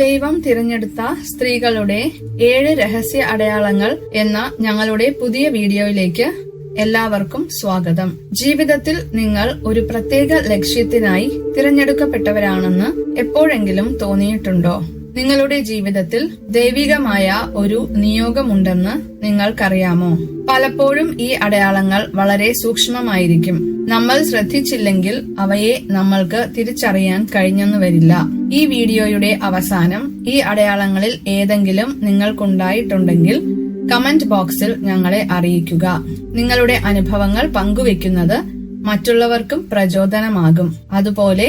ദൈവം തിരഞ്ഞെടുത്ത സ്ത്രീകളുടെ ഏഴ് രഹസ്യ അടയാളങ്ങൾ എന്ന ഞങ്ങളുടെ പുതിയ വീഡിയോയിലേക്ക് എല്ലാവർക്കും സ്വാഗതം. ജീവിതത്തിൽ നിങ്ങൾ ഒരു പ്രത്യേക ലക്ഷ്യത്തിനായി തിരഞ്ഞെടുക്കപ്പെട്ടവരാണെന്ന് എപ്പോഴെങ്കിലും തോന്നിയിട്ടുണ്ടോ? നിങ്ങളുടെ ജീവിതത്തിൽ ദൈവികമായ ഒരു നിയോഗമുണ്ടെന്ന് നിങ്ങൾക്കറിയാമോ? പലപ്പോഴും ഈ അടയാളങ്ങൾ വളരെ സൂക്ഷ്മമായിരിക്കും. നമ്മൾ ശ്രദ്ധിച്ചില്ലെങ്കിൽ അവയെ നമ്മൾക്ക് തിരിച്ചറിയാൻ കഴിഞ്ഞെന്നു വരില്ല. ഈ വീഡിയോയുടെ അവസാനം ഈ അടയാളങ്ങളിൽ ഏതെങ്കിലും നിങ്ങൾക്കുണ്ടായിട്ടുണ്ടെങ്കിൽ കമന്റ് ബോക്സിൽ ഞങ്ങളെ അറിയിക്കുക. നിങ്ങളുടെ അനുഭവങ്ങൾ പങ്കുവെക്കുന്നത് മറ്റുള്ളവർക്കും പ്രചോദനമാകും. അതുപോലെ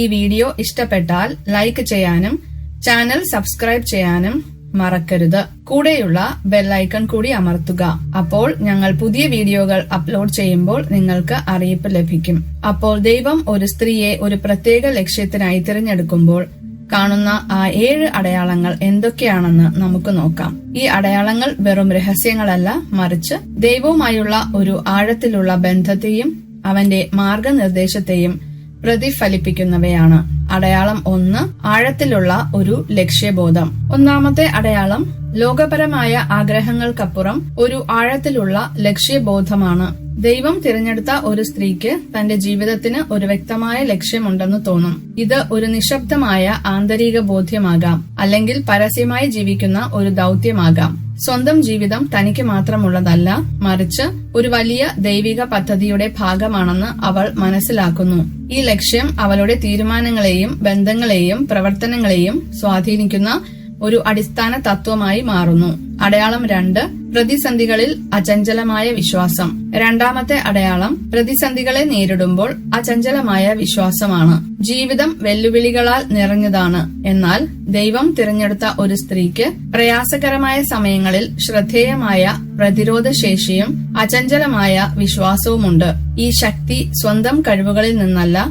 ഈ വീഡിയോ ഇഷ്ടപ്പെട്ടാൽ ലൈക്ക് ചെയ്യാനും ചാനൽ സബ്സ്ക്രൈബ് ചെയ്യാനും മറക്കരുത്. കൂടെയുള്ള ബെല്ലൈക്കൺ കൂടി അമർത്തുക. അപ്പോൾ ഞങ്ങൾ പുതിയ വീഡിയോകൾ അപ്ലോഡ് ചെയ്യുമ്പോൾ നിങ്ങൾക്ക് അറിയിപ്പ് ലഭിക്കും. അപ്പോൾ ദൈവം ഒരു സ്ത്രീയെ ഒരു പ്രത്യേക ലക്ഷ്യത്തിനായി തിരഞ്ഞെടുക്കുമ്പോൾ കാണുന്ന ആ ഏഴ് അടയാളങ്ങൾ എന്തൊക്കെയാണെന്ന് നമുക്ക് നോക്കാം. ഈ അടയാളങ്ങൾ വെറും രഹസ്യങ്ങളല്ല മറിച്ച് ദൈവവുമായുള്ള ഒരു ആഴത്തിലുള്ള ബന്ധത്തെയും അവന്റെ മാർഗനിർദ്ദേശത്തെയും പ്രതിഫലിപ്പിക്കുന്നവയാണ്. അടയാളം ഒന്ന് ആഴത്തിലുള്ള ഒരു ലക്ഷ്യബോധം. ഒന്നാമത്തെ അടയാളം ലോകപരമായ ആഗ്രഹങ്ങൾക്കപ്പുറം ഒരു ആഴത്തിലുള്ള ലക്ഷ്യബോധമാണ്. ദൈവം തിരഞ്ഞെടുത്ത ഒരു സ്ത്രീക്ക് തന്റെ ജീവിതത്തിന് ഒരു വ്യക്തമായ ലക്ഷ്യമുണ്ടെന്ന് തോന്നും. ഇത് ഒരു നിശബ്ദമായ ആന്തരിക ബോധ്യമാകാം അല്ലെങ്കിൽ പരസ്യമായി ജീവിക്കുന്ന ഒരു ദൗത്യമാകാം. സ്വന്തം ജീവിതം തനിക്ക് മാത്രമുള്ളതല്ല മറിച്ച് ഒരു വലിയ ദൈവിക പദ്ധതിയുടെ ഭാഗമാണെന്ന് അവൾ മനസ്സിലാക്കുന്നു. ഈ ലക്ഷ്യം അവളുടെ തീരുമാനങ്ങളെയും ബന്ധങ്ങളെയും പ്രവർത്തനങ്ങളെയും സ്വാധീനിക്കുന്ന ഒരു അടിസ്ഥാന തത്വമായി മാറുന്നു. അടയാളം രണ്ട് പ്രതിസന്ധികളിൽ അചഞ്ചലമായ വിശ്വാസം. രണ്ടാമത്തെ അടയാളം പ്രതിസന്ധികളെ നേരിടുമ്പോൾ അചഞ്ചലമായ വിശ്വാസമാണ്. ജീവിതം വെല്ലുവിളികളാൽ നിറഞ്ഞതാണ്. എന്നാൽ ദൈവം തിരഞ്ഞെടുത്ത ഒരു സ്ത്രീക്ക് പ്രയാസകരമായ സമയങ്ങളിൽ ശ്രദ്ധേയമായ പ്രതിരോധ ശേഷിയും അചഞ്ചലമായ വിശ്വാസവുമുണ്ട്. ഈ ശക്തി സ്വന്തം കഴിവുകളിൽ നിന്നല്ല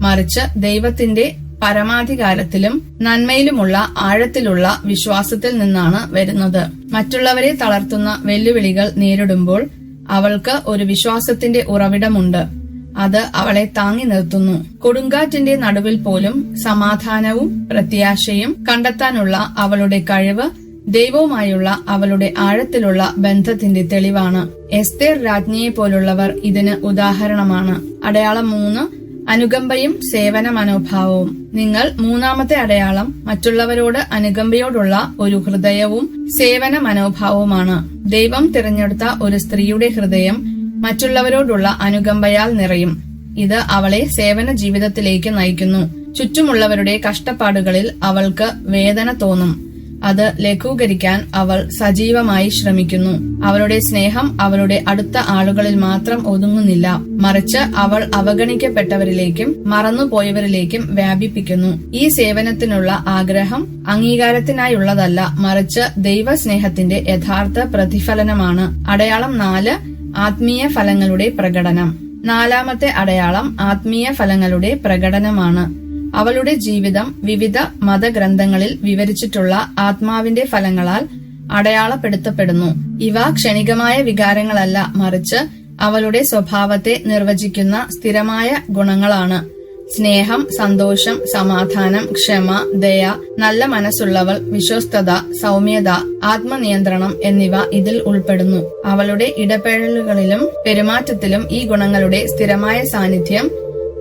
മറിച്ച് ദൈവത്തിന്റെ പരമാധികാരത്തിലും നന്മയിലുമുള്ള ആഴത്തിലുള്ള വിശ്വാസത്തിൽ നിന്നാണ് വരുന്നത്. മറ്റുള്ളവരെ തളർത്തുന്ന വെല്ലുവിളികൾ നേരിടുമ്പോൾ അവൾക്ക് ഒരു വിശ്വാസത്തിന്റെ ഉറവിടമുണ്ട്. അത് അവളെ താങ്ങി നിർത്തുന്നു. കൊടുങ്കാറ്റിന്റെ നടുവിൽ പോലും സമാധാനവും പ്രത്യാശയും കണ്ടെത്താനുള്ള അവളുടെ കഴിവ് ദൈവവുമായുള്ള അവളുടെ ആഴത്തിലുള്ള ബന്ധത്തിന്റെ തെളിവാണ്. എസ്തേർ രാജ്ഞിയെ പോലുള്ളവർ ഇതിന് ഉദാഹരണമാണ്. അടയാളം മൂന്ന് അനുകമ്പയും സേവന മനോഭാവവും നിങ്ങൾ മൂന്നാമത്തെ അടയാളം മറ്റുള്ളവരോട് അനുകമ്പയോടുള്ള ഒരു ഹൃദയവും സേവന മനോഭാവവുമാണ് ദൈവം തിരഞ്ഞെടുത്ത ഒരു സ്ത്രീയുടെ ഹൃദയം മറ്റുള്ളവരോടുള്ള അനുകമ്പയാൽ നിറയും. ഇത് അവളെ സേവന ജീവിതത്തിലേക്ക് നയിക്കുന്നു. ചുറ്റുമുള്ളവരുടെ കഷ്ടപ്പാടുകളിൽ അവൾക്ക് വേദന തോന്നും. അത് ലഘൂകരിക്കാൻ അവൾ സജീവമായി ശ്രമിക്കുന്നു. അവളുടെ സ്നേഹം അവളുടെ അടുത്ത ആളുകളിൽ മാത്രം ഒതുങ്ങുന്നില്ല. മറിച്ച് അവൾ അവഗണിക്കപ്പെട്ടവരിലേക്കും മറന്നുപോയവരിലേക്കും വ്യാപിപ്പിക്കുന്നു. ഈ സേവനത്തിനുള്ള ആഗ്രഹം അംഗീകാരത്തിനായുള്ളതല്ല മറിച്ച് ദൈവസ്നേഹത്തിന്റെ യഥാർത്ഥ പ്രതിഫലനമാണ്. അടയാളം നാല് ആത്മീയ ഫലങ്ങളുടെ പ്രകടനം. നാലാമത്തെ അടയാളം ആത്മീയ ഫലങ്ങളുടെ പ്രകടനമാണ്. അവളുടെ ജീവിതം വിവിധ മതഗ്രന്ഥങ്ങളിൽ വിവരിച്ചിട്ടുള്ള ആത്മാവിന്റെ ഫലങ്ങളാൽ അടയാളപ്പെടുത്തപ്പെടുന്നു. ഇവ ക്ഷണികമായ വികാരങ്ങളല്ല മറിച്ച് അവളുടെ സ്വഭാവത്തെ നിർവചിക്കുന്ന സ്ഥിരമായ ഗുണങ്ങളാണ്. സ്നേഹം സന്തോഷം സമാധാനം ക്ഷമ ദയ നല്ല മനസ്സുള്ളവൾ വിശ്വസ്തത സൗമ്യത ആത്മനിയന്ത്രണം എന്നിവ ഇതിൽ ഉൾപ്പെടുന്നു. അവളുടെ ഇടപെടലുകളിലും പെരുമാറ്റത്തിലും ഈ ഗുണങ്ങളുടെ സ്ഥിരമായ സാന്നിധ്യം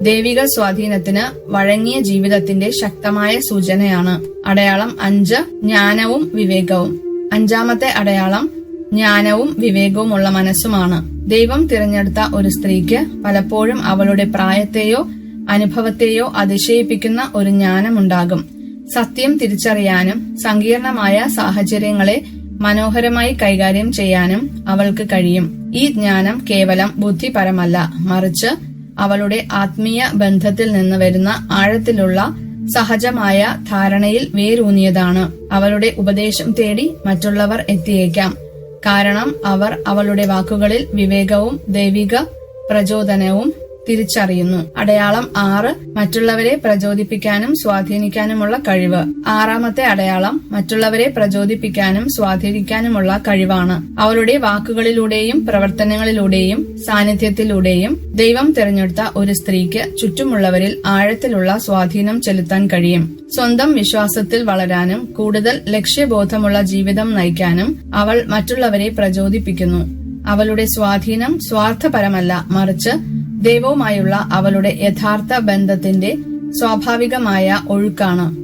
ദൈവിക സ്വാധീനത്തിന് വഴങ്ങിയ ജീവിതത്തിന്റെ ശക്തമായ സൂചനയാണ് അടയാളം അഞ്ച് ജ്ഞാനവും വിവേകവും. അഞ്ചാമത്തെ അടയാളം ജ്ഞാനവും വിവേകവുമുള്ള മനസ്സുമാണ്. ദൈവം തിരഞ്ഞെടുത്ത ഒരു സ്ത്രീക്ക് പലപ്പോഴും അവളുടെ പ്രായത്തെയോ അനുഭവത്തെയോ അതിശയിപ്പിക്കുന്ന ഒരു ജ്ഞാനമുണ്ടാകും. സത്യം തിരിച്ചറിയാനും സങ്കീർണമായ സാഹചര്യങ്ങളെ മനോഹരമായി കൈകാര്യം ചെയ്യാനും അവൾക്ക് കഴിയും. ഈ ജ്ഞാനം കേവലം ബുദ്ധിപരമല്ല മറിച്ച് അവളുടെ ആത്മീയ ബന്ധത്തിൽ നിന്ന് വരുന്ന ആഴത്തിലുള്ള സഹജമായ ധാരണയിൽ വേരൂന്നിയതാണ്. അവളുടെ ഉപദേശം തേടി മറ്റുള്ളവർ എത്തിയേക്കാം. കാരണം അവർ അവളുടെ വാക്കുകളിൽ വിവേകവും ദൈവിക പ്രചോദനവും തിരിച്ചറിയുന്നു. അടയാളം ആറ് മറ്റുള്ളവരെ പ്രചോദിപ്പിക്കാനും സ്വാധീനിക്കാനുമുള്ള കഴിവ്. ആറാമത്തെ അടയാളം മറ്റുള്ളവരെ പ്രചോദിപ്പിക്കാനും സ്വാധീനിക്കാനുമുള്ള കഴിവാണ്. അവരുടെ വാക്കുകളിലൂടെയും പ്രവർത്തനങ്ങളിലൂടെയും സാന്നിധ്യത്തിലൂടെയും ദൈവം തിരഞ്ഞെടുത്ത ഒരു സ്ത്രീക്ക് ചുറ്റുമുള്ളവരിൽ ആഴത്തിലുള്ള സ്വാധീനം ചെലുത്താൻ കഴിയും. സ്വന്തം വിശ്വാസത്തിൽ വളരാനും കൂടുതൽ ലക്ഷ്യബോധമുള്ള ജീവിതം നയിക്കാനും അവൾ മറ്റുള്ളവരെ പ്രചോദിപ്പിക്കുന്നു. അവളുടെ സ്വാധീനം സ്വാർത്ഥപരമല്ല മറിച്ച് ദൈവവുമായുള്ള അവളുടെ യഥാർത്ഥ ബന്ധത്തിന്റെ സ്വാഭാവികമായ ഒഴുക്കാണ്.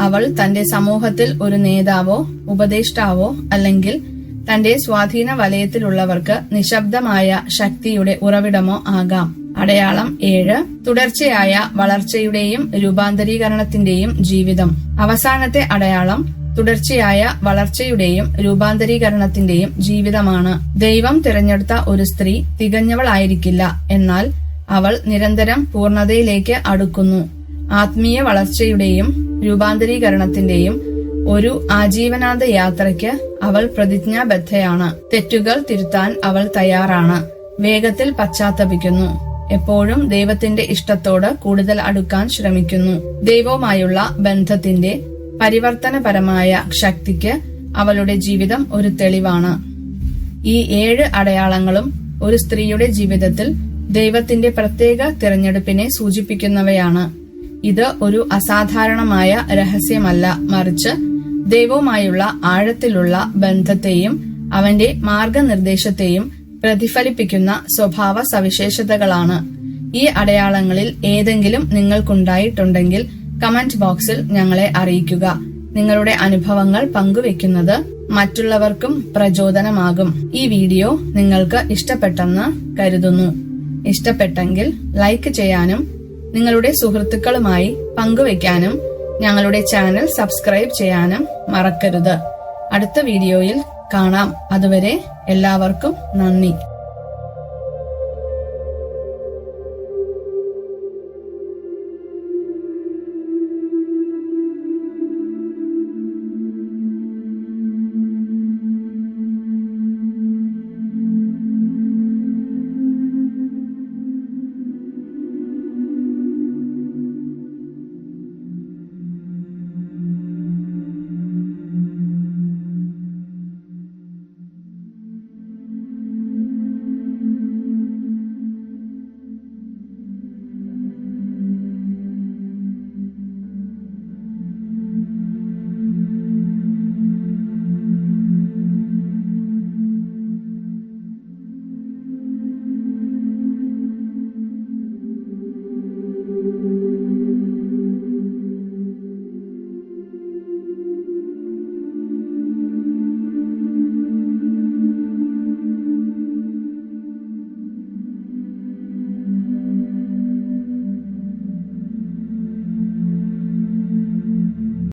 അവൾ തന്റെ സമൂഹത്തിൽ ഒരു നേതാവോ ഉപദേഷ്ടാവോ അല്ലെങ്കിൽ തന്റെ സ്വാധീന വലയത്തിലുള്ളവർക്ക് നിശബ്ദമായ ശക്തിയുടെ ഉറവിടമോ ആകാം. അടയാളം ഏഴ് തുടർച്ചയായ വളർച്ചയുടെയും രൂപാന്തരീകരണത്തിന്റെയും ജീവിതം. അവസാനത്തെ അടയാളം തുടർച്ചയായ വളർച്ചയുടെയും രൂപാന്തരീകരണത്തിന്റെയും ജീവിതമാണ്. ദൈവം തിരഞ്ഞെടുത്ത ഒരു സ്ത്രീ തികഞ്ഞവളായിരിക്കില്ല. എന്നാൽ അവൾ നിരന്തരം പൂർണതയിലേക്ക് അടുക്കുന്നു. ആത്മീയ വളർച്ചയുടെയും രൂപാന്തരീകരണത്തിന്റെയും ഒരു ആജീവനാന്ത യാത്രയ്ക്ക് അവൾ പ്രതിജ്ഞാബദ്ധയാണ്. തെറ്റുകൾ തിരുത്താൻ അവൾ തയ്യാറാണ്. വേഗത്തിൽ പശ്ചാത്തപിക്കുന്നു. എപ്പോഴും ദൈവത്തിന്റെ ഇഷ്ടത്തോട് കൂടുതൽ അടുക്കാൻ ശ്രമിക്കുന്നു. ദൈവവുമായുള്ള ബന്ധത്തിന്റെ പരിവർത്തനപരമായ ശക്തിക്ക് അവളുടെ ജീവിതം ഒരു തെളിവാണ്. ഈ ഏഴ് അടയാളങ്ങളും ഒരു സ്ത്രീയുടെ ജീവിതത്തിൽ ദൈവത്തിന്റെ പ്രത്യേക തിരഞ്ഞെടുപ്പിനെ സൂചിപ്പിക്കുന്നവയാണ്. ഇത് ഒരു അസാധാരണമായ രഹസ്യമല്ല. മറിച്ച് ദൈവവുമായുള്ള ആഴത്തിലുള്ള ബന്ധത്തെയും അവന്റെ മാർഗനിർദ്ദേശത്തെയും പ്രതിഫലിപ്പിക്കുന്ന സ്വഭാവ സവിശേഷതകളാണ് ഈ അടയാളങ്ങളിൽ ഏതെങ്കിലും നിങ്ങൾക്കുണ്ടായിട്ടുണ്ടെങ്കിൽ കമന്റ് ബോക്സിൽ ഞങ്ങളെ അറിയിക്കുക. നിങ്ങളുടെ അനുഭവങ്ങൾ പങ്കുവെക്കുന്നത് മറ്റുള്ളവർക്കും പ്രചോദനമാകും. ഈ വീഡിയോ നിങ്ങൾക്ക് ഇഷ്ടപ്പെട്ടെന്ന് കരുതുന്നു. ഇഷ്ടപ്പെട്ടെങ്കിൽ ലൈക്ക് ചെയ്യാനും നിങ്ങളുടെ സുഹൃത്തുക്കളുമായി പങ്കുവെക്കാനും ഞങ്ങളുടെ ചാനൽ സബ്സ്ക്രൈബ് ചെയ്യാനും മറക്കരുത്. അടുത്ത വീഡിയോയിൽ കാണാം. അതുവരെ എല്ലാവർക്കും നന്ദി.